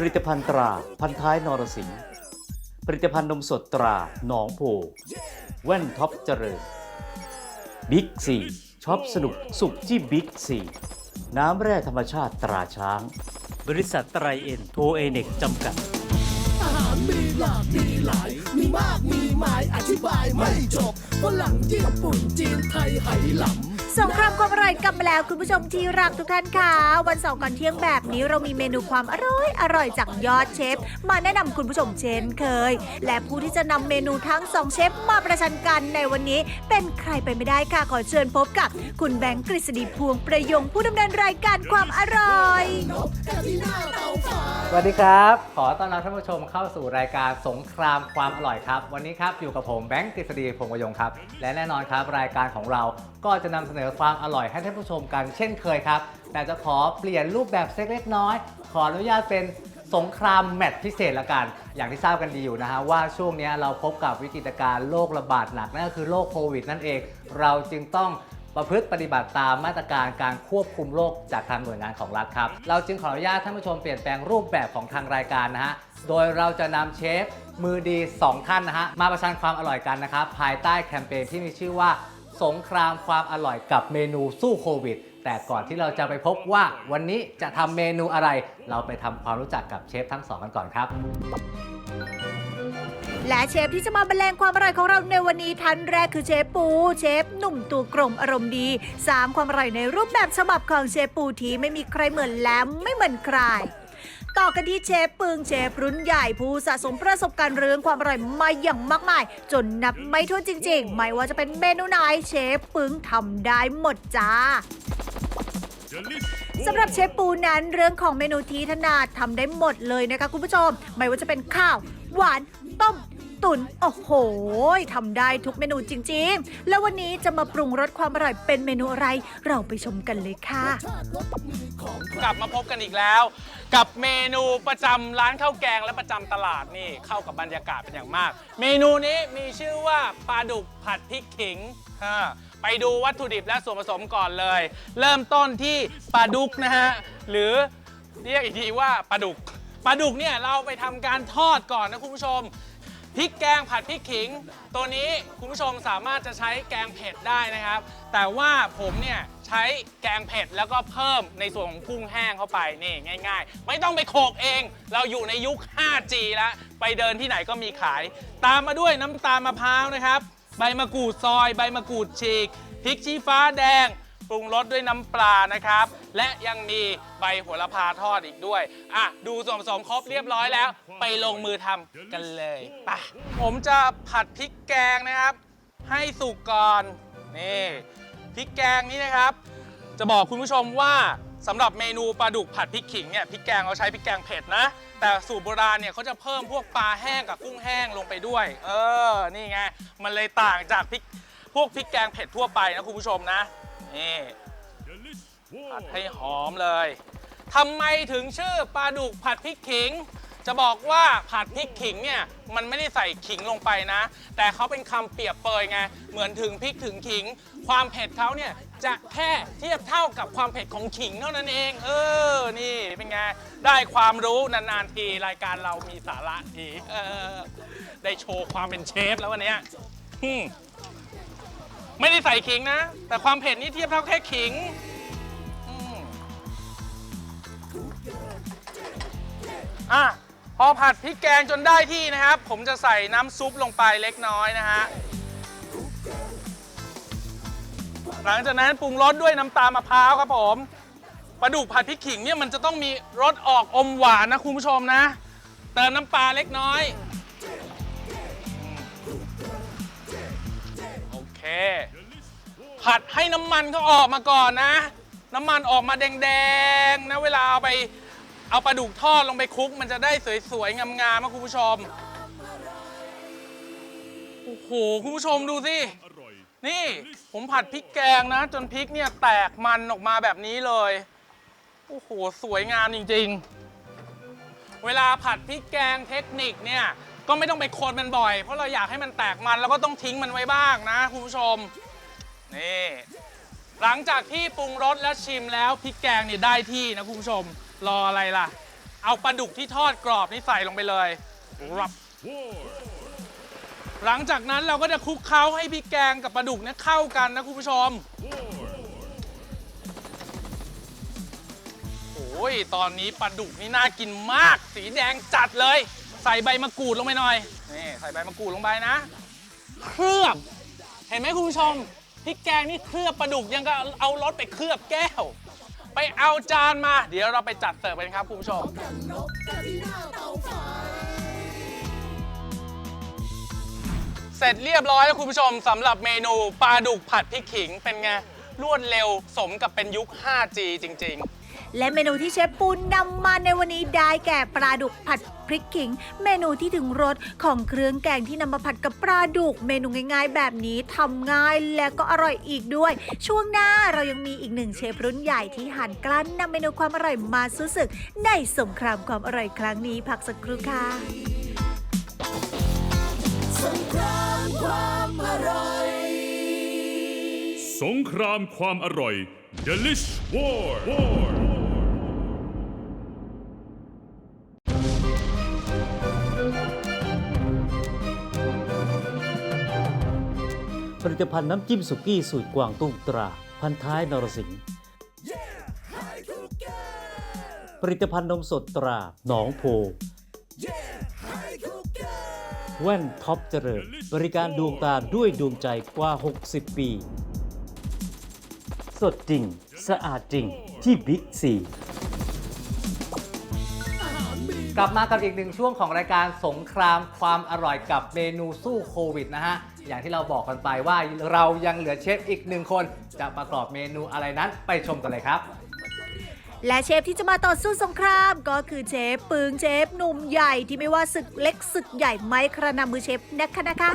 ผลิตภัณฑ์ตราพันท้ายนรสิงห์ผลิตภัณฑ์นมสดตราหนองโพแว่นท็อปเจริญบิ๊กซีช็อปสนุกสุขที่บิ๊กซีน้ำแร่ธรรมชาติตราช้าง บริษัทไตรเอ็นโทเอเน็กจำกัด อาหารมีหลากมีหลาย มีมากมีหมายอธิบายไม่จบฝรั่งญี่ปุ่นจีนไทยไหหลำ สงครามความอร่อยกลับมาแล้วคุณผู้ชมที่รักทุกท่านค่ะวันเสาร์ก่อนเที่ยงแบบนี้เรามีเมนูความอร่อยอร่อยจากยอดเชฟ มาแนะนำคุณผู้ชมเช่นเคย และผู้ที่จะนำเมนูทั้งสองเชฟมาประชันกันในวันนี้ เป็นใครไปไม่ได้ค่ะขอเชิญพบกับคุณแบงค์กฤษฎีพวงประยงผู้ดำเนินรายการความอร่อยสวัสดีครับ ขอต้อนรับท่านผู้ชมเข้าสู่รายการสงครามความอร่อยครับ วันนี้ครับอยู่กับผมแบงค์กฤษฎีพวงประยงครับ และแน่นอนครับรายการของเราก็จะนำเสนอความอร่อยให้ท่านผู้ชมกันเช่นเคยครับ แต่จะขอเปลี่ยนรูปแบบเล็กน้อย ขออนุญาตเป็นสงครามแมตช์พิเศษละกัน อย่างที่ทราบกันดีอยู่นะฮะว่าช่วงนี้เราพบกับวิกฤตการณ์โรคระบาดหนักนั่นก็คือโรคโควิดนั่นเอง เราจึงต้องประพฤติปฏิบัติตามมาตรการการควบคุมโรคจากทางหน่วยงานของรัฐครับ เราจึงขออนุญาตท่านผู้ชมเปลี่ยนแปลงรูปแบบของทางรายการนะฮะ โดยเราจะนำเชฟมือดี 2 ท่านนะฮะ มาประชันความอร่อยกันนะครับ ภายใต้แคมเปญที่มีชื่อว่า สงครามความอร่อยกับเมนูสู้โควิด แต่ก่อนที่เราจะไปพบว่าวันนี้จะทำเมนูอะไร เราไปทำความรู้จักกับเชฟทั้งสองกันก่อนครับ และเชฟที่จะมาบรรเลงความอร่อยของเราในวันนี้ท่านแรกคือเชฟปู เชฟหนุ่มตัวกลมอารมณ์ดีสามความอร่อยในรูปแบบฉบับของเชฟปูที่ไม่มีใครเหมือนและไม่เหมือนใคร ต่อกันที่เชฟปึงเชฟรุ่นใหญ่ผู้สะสมประสบการณ์เรื่องความอร่อยมาอย่างมากมาย จนนับไม่ถ้วนจริง ๆ ไม่ว่าจะเป็นเมนูไหนเชฟปึงทำได้หมดจ้าสำหรับเชฟปูนั้นเรื่องของเมนูที่ถนัดทำได้หมดเลยนะคะคุณผู้ชม ไม่ว่าจะเป็นข้าว หวาน ต้ม ตุนโอ้โหทำได้ทุกเมนูจริงๆ แล้ววันนี้จะมาปรุงรสความอร่อยเป็นเมนูอะไร เราไปชมกันเลยค่ะ กลับมาพบกันอีกแล้ว กับเมนูประจำร้านข้าวแกงและประจำตลาดนี่เข้ากับบรรยากาศเป็นอย่างมาก เมนูนี้มีชื่อว่าปลาดุกผัดพริกขิงอ่าไปดูวัตถุดิบและส่วนผสมก่อนเลย เริ่มต้นที่ปลาดุกนะฮะหรือเรียกอีกทีว่าปลาดุก ปลาดุกเนี่ยเราไปทำการทอดก่อนนะคุณผู้ชม พริกแกงผัดพริกขิง ตัวนี้คุณผู้ชมสามารถจะใช้แกงเผ็ดได้นะครับ แต่ว่าผมเนี่ยใช้แกงเผ็ดแล้วก็เพิ่มในส่วนของกุ้งแห้งเข้าไปนี่ง่าย ๆ ไม่ต้องไปโขกเอง เราอยู่ในยุค 5G แล้ว ไปเดินที่ไหนก็มีขาย ตามมาด้วยน้ำตาลมะพร้าวนะครับ ใบมะกรูดซอย ใบมะกรูดฉีกพริกชี้ฟ้าแดง ปรุงรสด้วยน้ำปลานะครับ และยังมีใบโหระพาทอดอีกด้วย อะ ดูส่วนผสมครบเรียบร้อยแล้ว ไปลงมือทำกันเลยไปผมจะผัดพริกแกงนะครับ ให้สุกก่อนนี่พริกแกงนี้นะครับ จะบอกคุณผู้ชมว่าสำหรับเมนูปลาดุกผัดพริกขิงเนี่ยพริกแกงเราใช้พริกแกงเผ็ดนะ แต่สูตรโบราณเนี่ยเขาจะเพิ่มพวกปลาแห้งกับกุ้งแห้งลงไปด้วย เออ นี่ไง มันเลยต่างจากพริกพวกพริกแกงเผ็ดทั่วไปนะคุณผู้ชมนะ นี่ผัดให้หอมเลยทำไมถึงชื่อปลาดุกผัดพริกขิง จะบอกว่าผัดพริกขิงเนี่ยมันไม่ได้ใส่ขิงลงไปนะ แต่เขาเป็นคำเปรียบเปยไงเหมือนถึงพริกถึงขิง ความเผ็ดเขาเนี่ยจะแค่เทียบเท่ากับความเผ็ดของขิงเท่านั้นเอง เออนี่เป็นไงได้ความรู้นานๆทีรายการเรามีสาระทีเออได้โชว์ความเป็นเชฟแล้ววันนี้ ไม่ได้ใส่ขิงนะ แต่ความเผ็ดนี่เทียบเท่าแค่ขิงอืมอะพอผัดพริกแกงจนได้ที่นะครับ ผมจะใส่น้ำซุปลงไปเล็กน้อยนะฮะ หลังจากนั้นปรุงรสด้วยน้ำตาลมะพร้าวครับผมปลาดุกผัดพริกขิงเนี่ยมันจะต้องมีรสออกอมหวานนะคุณผู้ชมนะ เติมน้ำปลาเล็กน้อย โอเค ผัดให้น้ำมันเขาออกมาก่อนนะ น้ำมันออกมาแดงๆนะเวลาเอาไปเอาปลาดุกทอดลงไปคลุก มันจะได้สวยๆงามๆนะคุณผู้ชมโอ้โหคุณผู้ชมดูสินี่ผมผัดพริกแกงนะ จนพริกเนี่ยแตกมันออกมาแบบนี้เลยโอ้โหสวยงามจริง ๆ เวลาผัดพริกแกงเทคนิคเนี่ยก็ไม่ต้องไปคนมันบ่อย เพราะเราอยากให้มันแตกมันแล้วก็ต้องทิ้งมันไว้บ้างนะคุณผู้ชม นี่หลังจากที่ปรุงรสแล้วชิมแล้วพริกแกงเนี่ยได้ที่นะคุณผู้ชมรออะไรล่ะ เอาปลาดุกที่ทอดกรอบนี่ใส่ลงไปเลยรับหลังจากนั้นเราก็จะคลุกเคล้าให้พริกแกงกับปลาดุกเนี่ยเข้ากันนะคุณผู้ชมโอ้ยตอนนี้ปลาดุกนี่น่ากินมาก สีแดงจัดเลย ใส่ใบมะกรูดลงไปหน่อยนี่ใส่ใบมะกรูดลงไปนะ เคลือบเห็นไหมคุณผู้ชม ริกแกงนี่เคลือบปลาดุกยังก็เอารถไปเคลือบแก้ว ไปเอาจานมา เดี๋ยวเราไปจัดเสิร์ฟกันครับคุณผู้ชมเสร็จเรียบร้อยแล้วคุณผู้ชมสำหรับเมนูปลาดุกผัดพริกขิงเป็นไงรวดเร็วสมกับเป็นยุค 5G จริง ๆ และเมนูที่เชฟปูนนำมาในวันนี้ได้แก่ปลาดุกผัดพริกขิง เมนูที่ถึงรสของเครื่องแกงที่นำมาผัดกับปลาดุก เมนูง่ายๆ แบบนี้ทำง่ายและก็อร่อยอีกด้วย ช่วงหน้าเรายังมีอีกหนึ่งเชฟรุ่นใหญ่ที่หันกลั้นนำเมนูความอร่อยมาสู้ศึก ในสงครามความอร่อยครั้งนี้พักสักครู่ค่ะสงครามความอร่อย สงครามความอร่อย Delish War War ผลิตภัณฑ์น้ำจิ้มสุกี้สูตรกวางตุ้งตรา พันท้ายนรสิงห์ผลิตภัณฑ์นมสดตราหนองโพแว่นท็อปเจริญ บริการดวงตาด้วยดวงใจกว่า 60 ปี สดจริง สะอาดจริงที่บิ๊กซีกลับมากับอีกหนึ่งช่วงของรายการสงครามความอร่อยกับเมนูสู้โควิดนะฮะ อย่างที่เราบอกกันไปว่าเรายังเหลือเชฟอีกหนึ่งคน จะประกอบเมนูอะไรนั้นไปชมกันเลยครับและเชฟที่จะมาต่อสู้สงครามก็คือเชฟปึงเชฟหนุ่มใหญ่ที่ไม่ว่าศึกเล็กศึกใหญ่ไม่กระนำมือเชฟนะคะนะคะ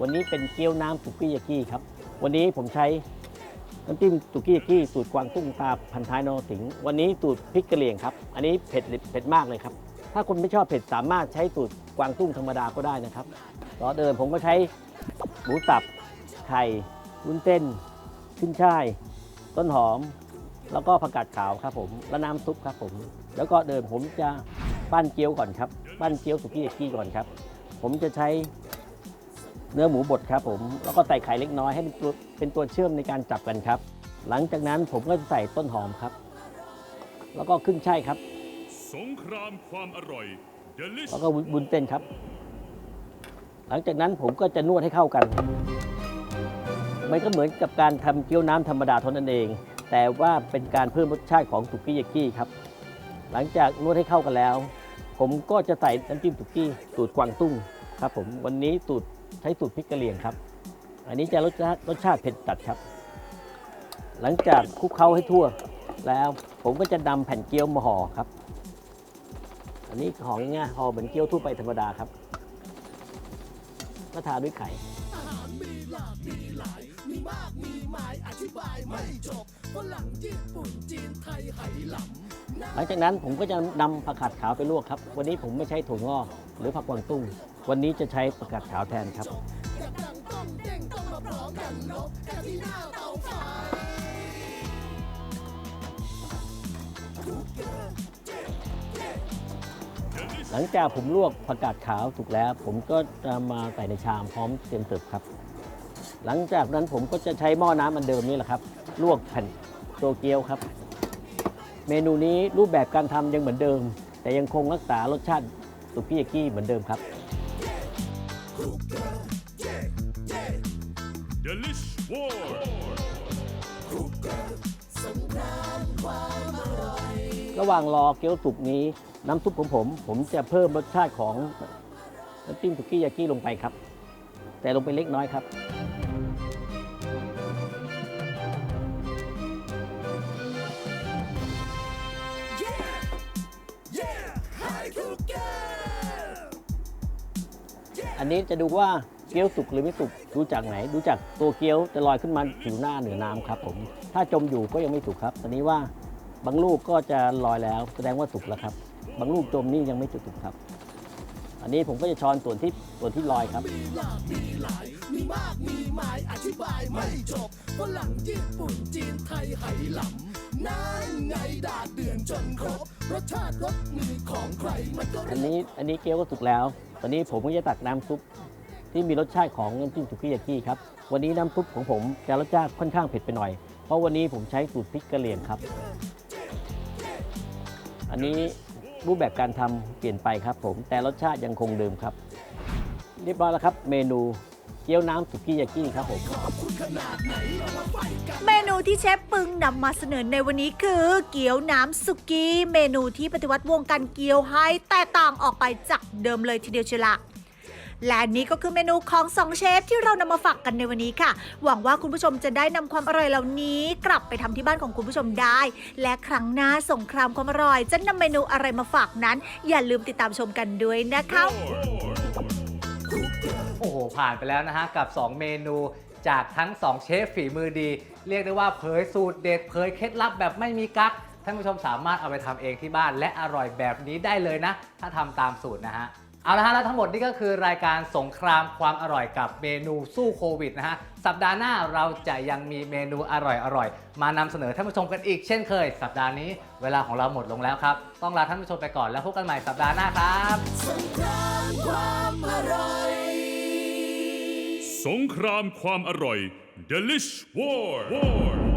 วันนี้เป็นเกี๊ยวน้ำสุกี้ยากิครับ วันนี้ผมใช้น้ำจิ้มสุกี้ยากิสูตรกวางตุ้งตาพันท้ายนรสิงห์วันนี้สูตรพริกกะเหรี่ยงครับ อันนี้เผ็ดเผ็ดมากเลยครับ ถ้าคนไม่ชอบเผ็ดสามารถใช้สูตรกวางตุ้งธรรมดาก็ได้นะครับต่อเดิมผมก็ใช้ หมูสับ ไข่วุ้นเส้น ขึ้นช่าย ต้นหอม แล้วก็ผักกาดขาวครับผมและน้ำซุปครับผม แล้วก็เดิมผมจะปั้นเกี๊ยวก่อนครับ ปั้นเกี๊ยวสุกี้ยากิก่อนครับ ผมจะใช้เนื้อหมูบดครับผม แล้วก็ใส่ไข่เล็กน้อยให้เป็นตัวเป็นตัวเชื่อมในการจับกันครับ หลังจากนั้นผมก็จะใส่ต้นหอมครับ แล้วก็ขึ้นช่ายครับ สงครามความอร่อย Delish แล้วก็บุญเต้นครับ หลังจากนั้นผมก็จะนวดให้เข้ากัน มันก็เหมือนกับการทำเกี๊ยวน้ำธรรมดาเท่านั้นเอง แต่ว่าเป็นการเพิ่มรสชาติของสุกี้ยากิครับ หลังจากนวดให้เข้ากันแล้ว ผมก็จะใส่น้ำจิ้มสุกี้สูตรกวางตุ้งครับผมวันนี้สูตรใช้สูตรพริกกะเหรี่ยงครับ อันนี้จะรสชาติรสชาติเผ็ดจัดครับ หลังจากคลุกเคล้าให้ทั่ว แล้วผมก็จะนำแผ่นเกี๊ยวมาห่อครับ อันนี้ห่อง่ายๆห่อเหมือนเกี๊ยวทั่วไปธรรมดาครับ ก็ทาด้วยไข่อาหารมีหลากมีหลาย มีมากมีหมายอธิบายไม่จบฝรั่งญี่ปุ่นจีนไทยไหหลำหลังจากนั้นผมก็จะนำผักกาดขาวไปลวกครับ วันนี้ผมไม่ใช้ถั่วงอกหรือผักกวางตุ้ง วันนี้จะใช้ผักกาดขาวแทนครับแต่กลังต้องเด้งต้องมาพร้อมกันนกกันที่หน้า หลังจากผมลวกผักกาดขาวถูกแล้ว ผมก็จะมาใส่ในชามพร้อมเตรียมเสิร์ฟครับ หลังจากนั้นผมก็จะใช้หม้อน้ำอันเดิมนี่แหละครับ ลวกแผ่นโตเกียวครับ เมนูนี้รูปแบบการทำยังเหมือนเดิม แต่ยังคงรักษารสชาติสุกี้ยากิเหมือนเดิมครับ Delish War ระหว่างรอเกี๊ยวสุกนี้ น้ำซุปของผม ผมจะเพิ่มรสชาติของน้ำจิ้มสุกี้ยากิลงไปครับ แต่ลงไปเล็กน้อยครับ อันนี้จะดูว่าเกี๊ยวสุกหรือไม่สุกดูจากไหน ดูจากตัวเกี๊ยวจะลอยขึ้นมาผิวหน้าเหนือน้ำครับผม ถ้าจมอยู่ก็ยังไม่สุกครับตอนนี้ว่าบางลูกก็จะลอยแล้ว แสดงว่าสุกแล้วครับ บางลูกจมนี่ยังไม่สุกครับ อันนี้ผมก็จะช้อนส่วนที่ส่วนที่ลอยครับ มีหลากมีหลาย มีมากมีหมายอธิบายไม่จบฝรั่งญี่ปุ่นจีนไทยไหหลำนั่นไงดาดเดือนจนครบ รสชาติรสมือของใครมันก็อันนี้อันนี้เกี๊ยวก็สุกแล้ว ตอนนี้ผมก็จะตักน้ำซุปที่มีรสชาติของน้ำจิ้มสุกี้ยากิครับ วันนี้น้ำซุปของผมจะรสชาติค่อนข้างเผ็ดไปหน่อย เพราะวันนี้ผมใช้สูตรพริกกะเหรี่ยงครับ อันนี้ รูปแบบการทำเปลี่ยนไปครับผม แต่รสชาติยังคงเดิมครับ เรียบร้อยแล้วครับ เมนูเกี๊ยวน้ำสุกี้ยากิครับผม เมนูที่เชฟปึงนำมาเสนอในวันนี้คือ เกี๊ยวน้ำสุกี้ เมนูที่ปฏิวัติวงการเกี๊ยวให้แตกต่างออกไปจากเดิมเลยทีเดียวเชียวละ และนี่ก็คือเมนูของสองเชฟที่เรานำมาฝากกันในวันนี้ค่ะ หวังว่าคุณผู้ชมจะได้นำความอร่อยเหล่านี้ กลับไปทำที่บ้านของคุณผู้ชมได้ และครั้งหน้าสงครามความอร่อย จะนำเมนูอะไรมาฝากนั้น อย่าลืมติดตามชมกันด้วยนะคะโอ้โห ผ่านไปแล้วนะฮะ กับ 2 เมนูจากทั้ง 2 เชฟฝีมือดี เรียกได้ว่าเผยสูตรเด็ดเผยเคล็ดลับแบบไม่มีกั๊กท่านผู้ชมสามารถเอาไปทำเองที่บ้านและอร่อยแบบนี้ได้เลยนะ ถ้าทำตามสูตรนะฮะ เอาละฮะแล้วทั้งหมดนี่ก็คือรายการสงครามความอร่อยกับเมนูสู้โควิดนะฮะสัปดาห์หน้าเราจะยังมีเมนูอร่อยๆมานำเสนอท่านผู้ชมกันอีกเช่นเคย สัปดาห์นี้เวลาของเราหมดลงแล้วครับ ต้องลาท่านผู้ชมไปก่อนแล้วพบกันใหม่สัปดาห์หน้าครับสงครามความอร่อย สงครามความอร่อย Delish War War